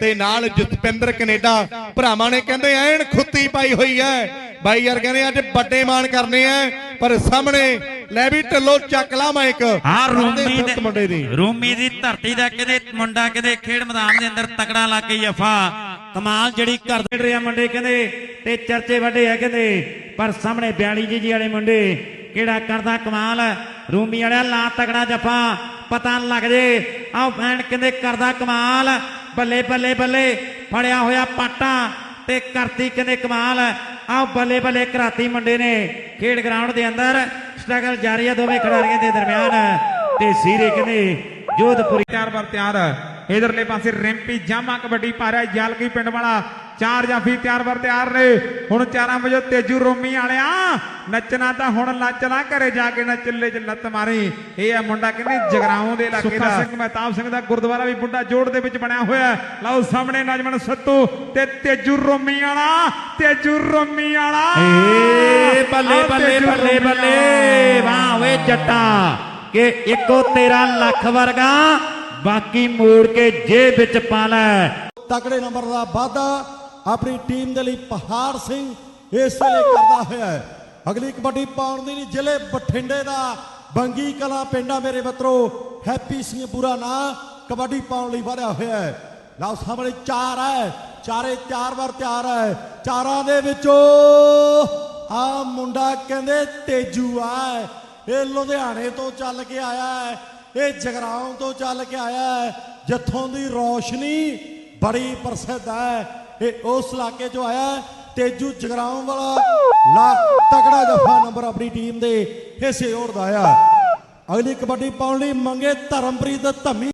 ਤੇ ਨਾਲ ਜਸਪਿੰਦਰ ਕੈਨੇਡਾ ਭਰਾਵਾਂ ਨੇ ਕਹਿੰਦੇ ਐਨ ਖੁੱਤੀ ਪਾਈ ਹੋਈ ਐ। ਬਾਈ ਯਾਰ ਕਹਿੰਦੇ ਅੱਜ ਵੱਡੇ ਮਾਣ ਕਰਨੇ ਐ ਪਰ ਸਾਹਮਣੇ ਲੈ ਵੀ ਢੱਲੋ ਚੱਕ ਲਾ ਮਾਈਕ। ਆ ਰੂਮੀ ਦੇ ਮੁੰਡੇ ਦੀ। ਦੇ ਰੂਮੀ ਦੀ ਧਰਤੀ ਦਾ ਕਿਤੇ ਮੁੰਡਾ ਕਿਤੇ ਖੇਡ ਮੈਦਾਨ ਦੇ ਅੰਦਰ ਤਕੜਾ ਲਾ ਕੇ ਜਫਾ ਕਮਾਲ ਜਿਹੜੀ ਕਰਦੇ ਰਿਹਾ ਮੁੰਡੇ ਕਹਿੰਦੇ ਤੇ ਚਰਚੇ ਵੱਡੇ ਆ ਕਹਿੰਦੇ ਪਰ ਸਾਹਮਣੇ 42 ਜੀ ਜੀ ਵਾਲੇ ਮੁੰਡੇ ਕਿਹੜਾ ਕਰਦਾ ਕਮਾਲ ਰੂਮੀ ਵਾਲਿਆ ਲਾ ਤਕੜਾ ਜਫਾ ਪਤਾ ਲੱਗ ਜੇ ਆਹ ਫੈਨ ਕਹਿੰਦੇ ਕਰਦਾ ਕਮਾਲ ਬੱਲੇ ਬੱਲੇ ਬੱਲੇ, ਫੜਿਆ ਹੋਇਆ ਪਾਟਾ ਤੇ ਕਰਤੀ ਕਹਿੰਦੇ ਕਮਾਲ। ਆਹ ਬੱਲੇ ਬੱਲੇ ਕਰਾਤੀ ਮੁੰਡੇ ਨੇ, ਖੇਡ ਗਰਾਊਂਡ ਦੇ ਅੰਦਰ। ਸਟਰਗਲ ਜਾਰੀ ਹੈ ਦੋਵੇਂ ਖਿਡਾਰੀਆਂ ਦੇ ਦਰਮਿਆਨ। ਤੇ ਸੀਰੇ ਕਹਿੰਦੇ ਜੋਧਪੁਰੀ ਤਿਆਰ ਵਾਰ ਤਿਆਰ। ਇਧਰਲੇ ਪਾਸੇ ਰਿੰਪੀ ਜਾਮਾ ਕਬੱਡੀ ਪਾ ਰਿਹਾ ਜਲਗੀ ਪਿੰਡ ਵਾਲਾ। ਚਾਰ ਜਾਫੀ ਤਿਆਰ ਬਰ ਤਿਆਰ ਨੇ। ਹੁਣ ਚਾਰਾਂ ਵਜੇ ਤੇਜੂ ਰੋਮੀ ਵਾਲਿਆ ਨੱਚਣਾ ਤਾਂ ਹੁਣ ਨੱਚਣਾ ਘਰੇ ਜਾ ਕੇ ਨਾ ਚੁੱਲ੍ਹੇ 'ਚ ਲੱਤ ਮਾਰੀ। ਇਹ ਆ ਮੁੰਡਾ ਕਹਿੰਦੇ ਜਗਰਾਉਂ ਦੇ ਇਲਾਕੇ ਦਾ। ਸਿੰਘ ਮਹਿਤਾਬ ਸਿੰਘ ਦਾ ਗੁਰਦੁਆਰਾ ਵੀ ਬੁੱਢਾ ਜੋੜ ਦੇ ਵਿੱਚ ਬਣਿਆ ਹੋਇਆ। ਲਓ ਸਾਹਮਣੇ ਨਜਮਨ ਸੱਤੂ ਤੇ ਤੇਜੂ ਰੋਮੀ ਵਾਲਾ ਤੇਜੂ ਰੋਮੀ ਵਾਲਾ। ਏ ਬੱਲੇ ਬੱਲੇ ਬੱਲੇ ਬੱਲੇ। ਵਾਹ ਓਏ ਜੱਟਾ ਕਿ ਇੱਕੋ ਤੇਰਾ ਲੱਖ ਵਰਗਾ ਬਾਕੀ ਮੋੜ ਕੇ ਜੇਬ ਵਿੱਚ ਪਾ ਲੈ। ਤਕੜੇ ਨੰਬਰ ਦਾ ਵਾਅਦਾ ਆਪਣੀ ਟੀਮ ਦੇ ਲਈ ਪਹਾੜ ਸਿੰਘ ਇਸ ਵੇਲੇ ਕਰਦਾ ਹੋਇਆ ਹੈ। ਅਗਲੀ ਕਬੱਡੀ ਪਾਉਣ ਦੀ ਜ਼ਿਲ੍ਹੇ ਬਠਿੰਡੇ ਦਾ ਬੰਗੀ ਕਲਾ ਪਿੰਡਾ ਮੇਰੇ ਮਿੱਤਰੋ। ਹੈਪੀ ਸਿੰਘ ਪੂਰਾ ਨਾਂ ਕਬੱਡੀ ਪਾਉਣ ਲਈ ਵਧਿਆ ਹੋਇਆ ਹੈ। ਲਓ ਸਾਹਮਣੇ ਚਾਰ ਹੈ। ਚਾਰੇ ਚਾਰ ਵਾਰ ਤਿਆਰ ਹੈ। ਚਾਰਾਂ ਦੇ ਵਿੱਚੋਂ ਆ ਮੁੰਡਾ ਕਹਿੰਦੇ ਤੇਜੂ ਆ ਇਹ ਲੁਧਿਆਣੇ ਤੋਂ ਚੱਲ ਕੇ ਆਇਆ ਹੈ। ਇਹ ਜਗਰਾਉਂ ਤੋਂ ਚੱਲ ਕੇ ਆਇਆ ਹੈ। ਜਿੱਥੋਂ ਦੀ ਰੌਸ਼ਨੀ ਬੜੀ ਪ੍ਰਸਿੱਧ ਹੈ। ਇਹ ਉਸ ਇਲਾਕੇ ਚੋਂ ਆਇਆ ਤੇਜੂ ਜਗਰਾਉਂ ਵਾਲਾ ਲਾ ਤਕੜਾ ਜਫਾ ਨੰਬਰ ਆਪਣੀ ਟੀਮ ਦੇ ਹਿੱਸੇ ਹੋਰ ਦਾ ਆਇਆ ਅਗਲੀ ਕਬੱਡੀ ਪਾਉਣ ਲਈ ਮੰਗੇ ਧਰਮਪ੍ਰੀਤ ਧੰਮੀ।